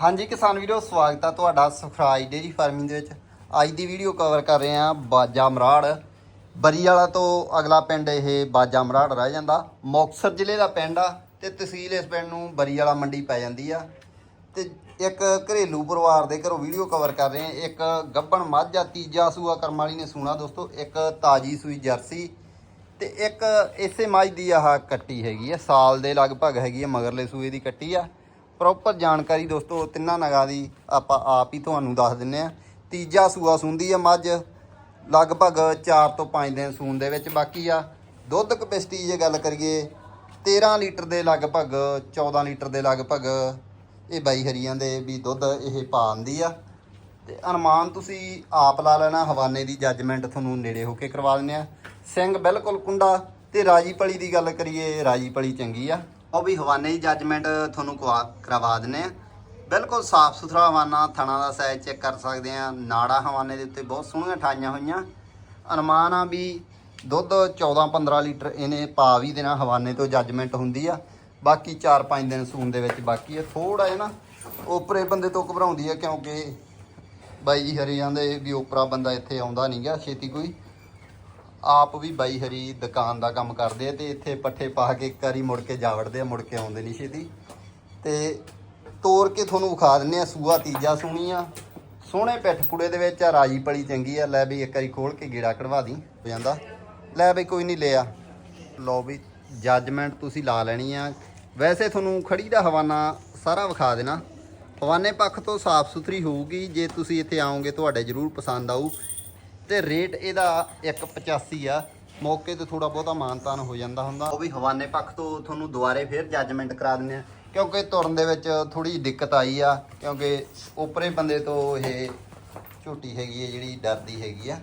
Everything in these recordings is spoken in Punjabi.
ਹਾਂਜੀ ਕਿਸਾਨ ਵੀਰੋ, ਸਵਾਗਤ ਆ ਤੁਹਾਡਾ ਸੁਖਰਾਜ ਡੇਰੀ ਫਾਰਮਿੰਗ ਦੇ ਵਿੱਚ। ਅੱਜ ਦੀ ਵੀਡੀਓ ਕਵਰ ਕਰ ਰਹੇ ਆ ਬਾਜਾ ਮਰਾੜ। ਬਰੀ ਵਾਲਾ ਤੋਂ ਅਗਲਾ ਪਿੰਡ ਇਹ ਬਾਜਾ ਮਰਾੜ ਰਹਿ ਜਾਂਦਾ। ਮੁਕਤਸਰ ਜ਼ਿਲ੍ਹੇ ਦਾ ਪਿੰਡ ਆ ਤੇ ਤਹਿਸੀਲ ਇਸ ਪਿੰਡ ਨੂੰ ਬਰੀ ਵਾਲਾ ਮੰਡੀ ਪੈ ਜਾਂਦੀ ਆ। ਤੇ ਇੱਕ ਘਰੇਲੂ ਪਰਿਵਾਰ ਦੇ ਘਰੋਂ ਵੀਡੀਓ ਕਵਰ ਕਰ ਰਹੇ ਆ ਇੱਕ ਗੱਬਣ ਮੱਝ ਆ, ਤੀਜਾ ਸੂਆ ਕਰਮ ਵਾਲੀ ਨੇ ਸੂਣਾ ਦੋਸਤੋ, ਇੱਕ ਤਾਜੀ ਸੂਈ ਜਰਸੀ ਤੇ ਇੱਕ ਇਸੇ ਮੱਝ ਦੀ ਆਹ ਕੱਟੀ ਹੈਗੀ ਆ। ਸਾਲ ਦੇ ਲਗਭਗ ਹੈਗੀ ਆ, ਮਗਰਲੇ ਸੂਏ ਦੀ ਕੱਟੀ ਆ। ਪ੍ਰੋਪਰ ਜਾਣਕਾਰੀ ਦੋਸਤੋ, ਤਿੰਨਾਂ ਨਗਾਂ ਦੀ ਆਪਾਂ ਆਪ ਹੀ ਤੁਹਾਨੂੰ ਦੱਸ ਦਿੰਨੇ ਆ ਤੀਜਾ ਸੂਆ ਸੁੰਦੀ ਆ ਮੱਝ, ਲਗਭਗ 4 ਤੋਂ 5 ਦਿਨ ਸੂਣ ਦੇ ਵਿੱਚ ਬਾਕੀ ਆ। ਦੁੱਧ ਕਪੈਸਿਟੀ ਜੇ ਗੱਲ ਕਰੀਏ 13 ਲੀਟਰ ਦੇ ਲਗਭਗ 14 ਲੀਟਰ ਦੇ ਲਗਭਗ ਇਹ ਬਾਈ ਹਰੀਆਂ ਦੇ ਵੀ ਦੁੱਧ ਇਹ ਪਾਉਂਦੀ ਆ। ਤੇ ਅਨੁਮਾਨ ਤੁਸੀਂ ਆਪ ਲਾ ਲੈਣਾ, ਹਵਾਨੇ ਦੀ ਜੱਜਮੈਂਟ ਤੁਹਾਨੂੰ ਨੇੜੇ ਹੋ ਕੇ ਕਰਵਾ ਦਿੰਦੇ ਆ ਸਿੰਘ ਬਿਲਕੁਲ ਕੁੰਡਾ ਤੇ ਰਾਜੀ ਪਲੀ ਦੀ ਗੱਲ ਕਰੀਏ ਰਾਜੀ ਪਲੀ ਚੰਗੀ ਆ। ਉਹ ਵੀ ਹਵਾਨੇ ਦੀ ਜੱਜਮੈਂਟ ਤੁਹਾਨੂੰ ਕਵਾ- ਕਰਵਾ ਦਿੰਦੇ ਆ। ਬਿਲਕੁਲ ਸਾਫ਼ ਸੁਥਰਾ ਹਵਾਨਾ, ਥਣਾ ਦਾ ਸਾਈਜ਼ ਚੈੱਕ ਕਰ ਸਕਦੇ ਆ। ਨਾੜਾ ਹਵਾਨੇ ਦੇ ਉੱਤੇ ਬਹੁਤ ਸੋਹਣੀਆਂ ਠਾਈਆਂ ਹੋਈਆਂ। ਅਨੁਮਾਨ ਆ ਵੀ ਦੁੱਧ 14-15 ਲੀਟਰ ਇਹਨੇ ਪਾ ਵੀ ਦੇਣਾ, ਹਵਾਨੇ ਤੋਂ ਜੱਜਮੈਂਟ ਹੁੰਦੀ ਆ। ਬਾਕੀ 4-5 ਦਿਨ ਸੂਣ ਦੇ ਵਿੱਚ ਬਾਕੀ ਆ। ਥੋੜਾ ਜਿਹਾ ਨਾ ਉਪਰੇ ਬੰਦੇ ਤੋਂ ਘਬਰਾਉਂਦੀ ਆ ਕਿਉਂਕਿ ਬਾਈ ਜੀ ਹਰੀ ਜਾਂਦੇ ਵੀ ਉਪਰਾ ਬੰਦਾ ਇੱਥੇ ਆਉਂਦਾ ਨਹੀਂਗਾ ਛੇਤੀ ਕੋਈ। ਆਪ ਵੀ ਬਾਈ ਹਰੀ ਦੁਕਾਨ ਦਾ ਕੰਮ ਕਰਦੇ ਆ ਤੇ ਇੱਥੇ ਪੱਠੇ ਪਾ ਕੇ ਇੱਕ ਵਾਰੀ ਮੁੜ ਕੇ ਜਾਵੜਦੇ ਆ, ਮੁੜ ਕੇ ਆਉਂਦੇ ਨਹੀਂ ਛੇਤੀ। ਤੇ ਤੋੜ ਕੇ ਤੁਹਾਨੂੰ ਵਿਖਾ ਦਿੰਨੇ ਆ, ਸੂਆ ਤੀਜਾ ਸੋਹਣੀ ਆ। ਸੋਹਣੇ ਪਿੱਠ ਪੁੜੇ ਦੇ ਵਿੱਚ ਆ, ਰਾਜੀ ਪਲੀ ਚੰਗੀ ਆ। ਲੈ ਬਈ ਇੱਕ ਵਾਰੀ ਖੋਲ ਕੇ ਗੇੜਾ ਕਢਵਾ ਦੀ, ਹੋ ਜਾਂਦਾ। ਲੈ ਬਈ ਕੋਈ ਨਹੀਂ ਲਿਆ। ਲਓ ਵੀ ਜੱਜਮੈਂਟ ਤੁਸੀਂ ਲਾ ਲੈਣੀ ਆ। ਵੈਸੇ ਤੁਹਾਨੂੰ ਖੜੀ ਦਾ ਹਵਾਨਾ ਸਾਰਾ ਵਿਖਾ ਦੇਣਾ। ਹਵਾਨੇ ਪੱਖ ਤੋਂ ਸਾਫ਼ ਸੁਥਰੀ ਹੋਊਗੀ। ਜੇ ਤੁਸੀਂ ਇੱਥੇ ਆਓਗੇ, ਤੁਹਾਡੇ ਜ਼ਰੂਰ ਪਸੰਦ ਆਊ। ਤੇ ਰੇਟ ਇਹਦਾ 185 ਆ। ਮੌਕੇ ਤੇ ਥੋੜਾ ਬਹੁਤਾ ਮਾਨਤਾਨ ਹੋ ਜਾਂਦਾ ਹੁੰਦਾ। ਉਹ ਵੀ ਹਵਾਨੇ ਪੱਖ ਤੋਂ ਤੁਹਾਨੂੰ ਦੁਬਾਰੇ ਫਿਰ ਜੱਜਮੈਂਟ ਕਰਾ ਦਿੰਦੇ ਆ। ਕਿਉਂਕਿ ਤੁਰਨ ਦੇ ਵਿੱਚ ਥੋੜੀ ਦਿੱਕਤ ਆਈ ਆ, ਕਿਉਂਕਿ ਉਪਰੇ ਬੰਦੇ ਤੋਂ ਇਹ ਝੋਟੀ ਹੈਗੀ ਹੈ ਜਿਹੜੀ ਡਰਦੀ ਹੈਗੀ ਆ।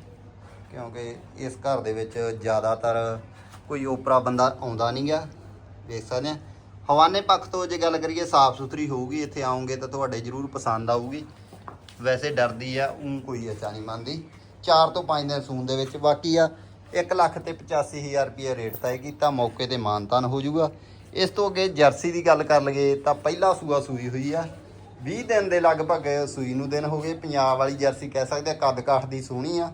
ਕਿਉਂਕਿ ਇਸ ਘਰ ਦੇ ਵਿੱਚ ਜ਼ਿਆਦਾਤਰ ਕੋਈ ਓਪਰਾ ਬੰਦਾ ਆਉਂਦਾ ਨਹੀਂਗਾ ਵੇਖ ਸਕਦੇ ਆ। ਹਵਾਨੇ ਪੱਖ ਤੋਂ ਜੇ ਗੱਲ ਕਰੀਏ, ਸਾਫ਼ ਸੁਥਰੀ ਹੋਊਗੀ, ਇੱਥੇ ਆਉਂਗੇ ਤਾਂ ਤੁਹਾਡੇ ਜ਼ਰੂਰ ਪਸੰਦ ਆਊਗੀ। ਵੈਸੇ ਡਰਦੀ ਆ ਉਹ ਕੋਈ ਅੱਛਾ ਨਹੀਂ ਮੰਨਦੀ। 4 ਤੋਂ 5 ਦਿਨ ਸੂਨ ਦੇ ਵਿੱਚ ਬਾਕੀ ਆ। 1 ਲੱਖ ਤੇ 85000 ਰੁਪਏ ਰੇਟ ਤੈਅ ਕੀਤਾ, ਮੌਕੇ ਤੇ ਮਾਨਤਾਨ ਹੋ ਜਾਊਗਾ। ਇਸ ਤੋਂ ਅੱਗੇ ਜਰਸੀ ਦੀ ਗੱਲ ਕਰ ਲਈਏ ਤਾਂ ਪਹਿਲਾ ਸੂਆ ਸੂਈ ਹੋਈ ਆ। 20 ਦਿਨ ਦੇ ਲਗਭਗ ਸੂਈ ਨੂੰ ਦਿਨ ਹੋ ਗਏ, ਪੰਜਾਬ ਵਾਲੀ ਜਰਸੀ ਕਹਿ ਸਕਦੇ ਆ ਕੱਦ ਕਾਠ ਦੀ ਸੋਹਣੀ ਆ।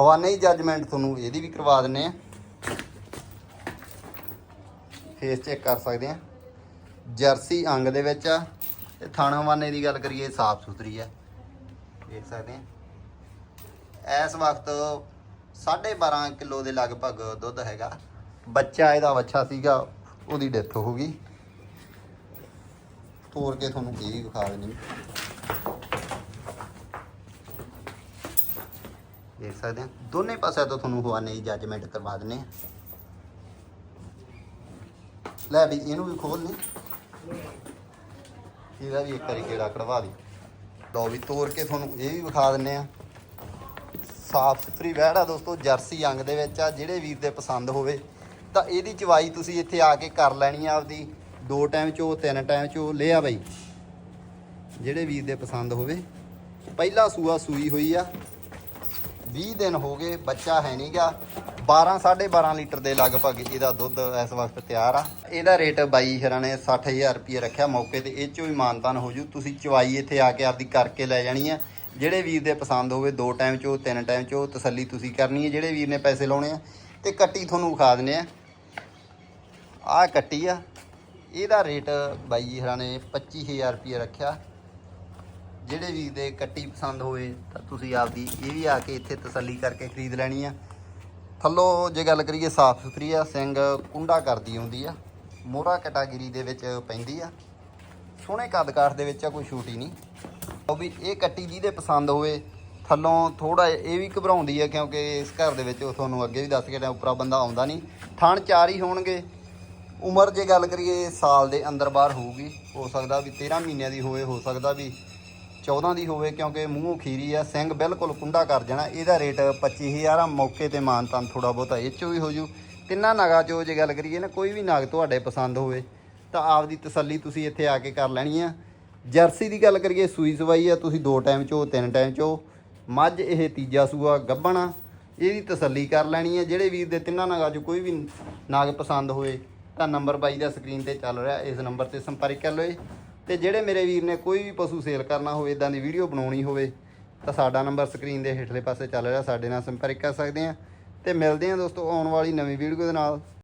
ਹਵਾਨੇ ਹੀ ਜੱਜਮੈਂਟ ਤੁਹਾਨੂੰ ਇਹਦੀ ਵੀ ਕਰਵਾ ਦਿੰਨੇ ਆ। ਫੇਸ ਚੈੱਕ ਕਰ ਸਕਦੇ ਆ। ਜਰਸੀ ਅੰਗ ਦੇ ਵਿੱਚ ਆ। ਤੇ ਥਣ ਹਵਾਨੇ ਦੀ ਗੱਲ ਕਰੀਏ, ਸਾਫ਼ ਸੁਥਰੀ ਆ। ਦੇਖ ਸਕਦੇ ਆ। ਇਸ ਵਕਤ 12.5 ਕਿਲੋ ਦੇ ਲਗਭਗ ਦੁੱਧ ਹੈਗਾ। ਬੱਚਾ ਇਹਦਾ ਵੱਛਾ ਸੀਗਾ, ਉਹਦੀ ਡੈਥ ਹੋ ਗਈ। ਤੋੜ ਕੇ ਤੁਹਾਨੂੰ ਇਹ ਵੀ ਵਿਖਾ ਦਿੰਦੀ ਦੇਖ ਸਕਦੇ ਆ। ਦੋਨੇ ਪਾਸੇ ਤੋਂ ਤੁਹਾਨੂੰ ਹਵਾਨੇ ਦੀ ਜੱਜਮੈਂਟ ਕਰਵਾ ਦਿੰਨੇ ਆ। ਲੈ ਵੀ, ਇਹਨੂੰ ਵੀ ਖੋਲ ਲਈ ਇਹਦਾ ਵੀ ਇੱਕ ਵਾਰੀ ਕਿਹੜਾ ਕਢਵਾ ਦੀ। ਲਓ ਵੀ ਤੋੜ ਕੇ ਤੁਹਾਨੂੰ ਇਹ ਵੀ ਵਿਖਾ ਦਿੰਨੇ ਆ। ਸਾਫ਼ ਸੁਥਰੀ ਵਹਿੜ ਆ ਦੋਸਤੋ, ਜਰਸੀ ਅੰਗ ਦੇ ਵਿੱਚ ਆ, ਜਿਹੜੇ ਵੀਰ ਦੇ ਪਸੰਦ ਹੋਵੇ, ਤਾਂ ਇਹਦੀ ਚਵਾਈ ਤੁਸੀਂ ਇੱਥੇ ਆ ਕੇ ਕਰ ਲੈਣੀ ਆ ਆਪਦੀ। ਦੋ ਟਾਈਮ ਚੋ ਤਿੰਨ ਟਾਈਮ ਚੋ ਲਿਆ ਬਈ। ਜਿਹੜੇ ਵੀਰ ਦੇ ਪਸੰਦ ਹੋਵੇ। ਪਹਿਲਾ ਸੂਆ ਸੂਈ ਹੋਈ ਆ। 20 ਦਿਨ ਹੋ ਗਏ, ਬੱਚਾ ਹੈ ਨਹੀਂਗਾ 12 12.5 ਲੀਟਰ ਦੇ ਲਗਭਗ ਇਹਦਾ ਦੁੱਧ ਇਸ ਵਕਤ ਤਿਆਰ ਆ। ਇਹਦਾ ਰੇਟ ਬਾਈ ਹਰਾਂ ਨੇ 60000 ਰੁਪਏ ਰੱਖਿਆ ਮੌਕੇ ਤੇ। ਇਹ ਚੋਂ ਵੀ ਮਾਨਤਾਨ ਹੋ ਜੂ। ਤੁਸੀਂ ਚਵਾਈ ਇੱਥੇ ਆ ਕੇ ਆਪਦੀ ਕਰਕੇ ਲੈ ਜਾਣੀ ਆ। ਜਿਹੜੇ ਵੀਰ ਦੇ ਪਸੰਦ ਹੋਵੇ, ਦੋ ਟਾਈਮ ਚੋਂ ਤਿੰਨ ਟਾਈਮ ਚੋਂ ਤਸੱਲੀ ਤੁਸੀਂ ਕਰਨੀ ਹੈ, ਜਿਹੜੇ ਵੀਰ ਨੇ ਪੈਸੇ ਲਾਉਣੇ ਆ, ਤੇ ਕੱਟੀ ਤੁਹਾਨੂੰ ਵਿਖਾ ਦਿੰਨੇ ਆ। ਆਹ ਕੱਟੀ ਆ, ਇਹਦਾ ਰੇਟ ਬਾਈ ਹਰਾਂ ਨੇ 25000 ਰੁਪਏ ਰੱਖਿਆ। ਜਿਹੜੇ ਵੀਰ ਦੇ ਕੱਟੀ ਪਸੰਦ ਹੋਵੇ, ਤਾਂ ਤੁਸੀਂ ਆਪਦੀ ਇਹ ਵੀ ਆ ਕੇ ਇੱਥੇ ਤਸੱਲੀ ਕਰਕੇ ਖਰੀਦ ਲੈਣੀ ਆ। ਥੱਲੋਂ ਜੇ ਗੱਲ ਕਰੀਏ ਸਾਫ਼ ਸੁਥਰੀ ਆ, ਸਿੰਘ ਕੁੰਡਾ ਕਰਦੀ ਆਉਂਦੀ ਆ, ਮੋਹਰਾ ਕੈਟਾਗਰੀ ਦੇ ਵਿੱਚ ਪੈਂਦੀ ਆ। ਸੋਹਣੇ ਕੱਦ ਕਾਠ ਦੇ ਵਿੱਚ ਆ, ਕੋਈ ਛੋਟੀ ਨਹੀਂ। ਉਹ ਵੀ ਇਹ ਕੱਟੀ ਜਿਹਦੇ ਪਸੰਦ ਹੋਵੇ, ਥੱਲੋਂ ਥੋੜਾ ਇਹ ਵੀ ਘਬਰਾਉਂਦੀ ਹੈ ਕਿਉਂਕਿ ਇਸ ਘਰ ਦੇ ਵਿੱਚ ਉਹ ਤੁਹਾਨੂੰ ਅੱਗੇ ਵੀ ਦੱਸ ਕੇ ਟਾਂ ਉੱਪਰਾ ਬੰਦਾ ਆਉਂਦਾ ਨਹੀਂ। ਥਣ ਚਾਰ ਹੀ ਹੋਣਗੇ। ਉਮਰ ਜੇ ਗੱਲ ਕਰੀਏ, ਸਾਲ ਦੇ ਅੰਦਰ ਬਾਹਰ ਹੋਊਗੀ। ਹੋ ਸਕਦਾ ਵੀ 13 ਮਹੀਨਿਆਂ ਦੀ ਹੋਵੇ, ਹੋ ਸਕਦਾ ਵੀ 14 ਦੀ ਹੋਵੇ, ਕਿਉਂਕਿ ਮੂੰਹੋਂ ਖੀਰੀ ਆ, ਸਿੰਘ ਬਿਲਕੁਲ ਕੁੰਡਾ ਕਰ ਜਾਣਾ। ਇਹਦਾ ਰੇਟ 25000 ਆ, ਮੌਕੇ ਤੇ ਮਾਨਤਾਨ ਥੋੜਾ ਬਹੁਤਾ ਇਹ ਚੋਂ ਵੀ ਹੋ ਜੂ। ਤਿੰਨਾਂ ਨਾਗਾ ਚੋਂ ਜੇ ਗੱਲ ਕਰੀਏ ਨਾ, ਕੋਈ ਵੀ ਨਾਗ ਤੁਹਾਡੇ ਪਸੰਦ ਹੋਵੇ, ਤਾਂ ਆਪਦੀ ਤਸੱਲੀ ਤੁਸੀਂ ਇੱਥੇ ਆ ਕੇ ਕਰ ਲੈਣੀ ਆ। ਜਰਸੀ ਦੀ ਗੱਲ ਕਰੀਏ, ਸੂਈ ਸਵਾਈ ਆ, ਤੁਸੀਂ ਦੋ ਟਾਈਮ ਚੋ ਤਿੰਨ ਟਾਈਮ ਚੋ ਮੱਝ ਇਹ ਤੀਜਾ ਸੂਆ ਗੱਭਣਾ ਇਹਦੀ ਤਸੱਲੀ ਕਰ ਲੈਣੀ ਹੈ ਜਿਹੜੇ ਵੀਰ ਦੇ ਤਿੰਨਾਂ ਨਾਗਾ ਚੋਂ ਕੋਈ ਵੀ ਨਾਗ ਪਸੰਦ ਹੋਵੇ ਤਾਂ ਨੰਬਰ ਬਾਈ ਦਾ ਸਕਰੀਨ ਤੇ ਚੱਲ ਰਿਹਾ, ਇਸ ਨੰਬਰ ਤੇ ਸੰਪਰਕ ਕਰ ਲਓ ਜੀ। ਤੇ ਜਿਹੜੇ ਮੇਰੇ ਵੀਰ ਨੇ ਕੋਈ ਵੀ ਪਸ਼ੂ ਸੇਲ ਕਰਨਾ ਹੋਵੇ ਇਦਾਂ ਦੀ ਵੀਡੀਓ ਬਣਾਉਣੀ ਹੋਵੇ, ਤਾਂ ਸਾਡਾ ਨੰਬਰ ਸਕਰੀਨ ਦੇ ਹੇਠਲੇ ਪਾਸੇ ਚੱਲ ਰਿਹਾ, ਸਾਡੇ ਨਾਲ ਸੰਪਰਕ ਕਰ ਸਕਦੇ ਆ। ਤੇ ਮਿਲਦੇ ਆ ਦੋਸਤੋ ਆਉਣ ਵਾਲੀ ਨਵੀਂ ਵੀਡੀਓ ਦੇ ਨਾਲ।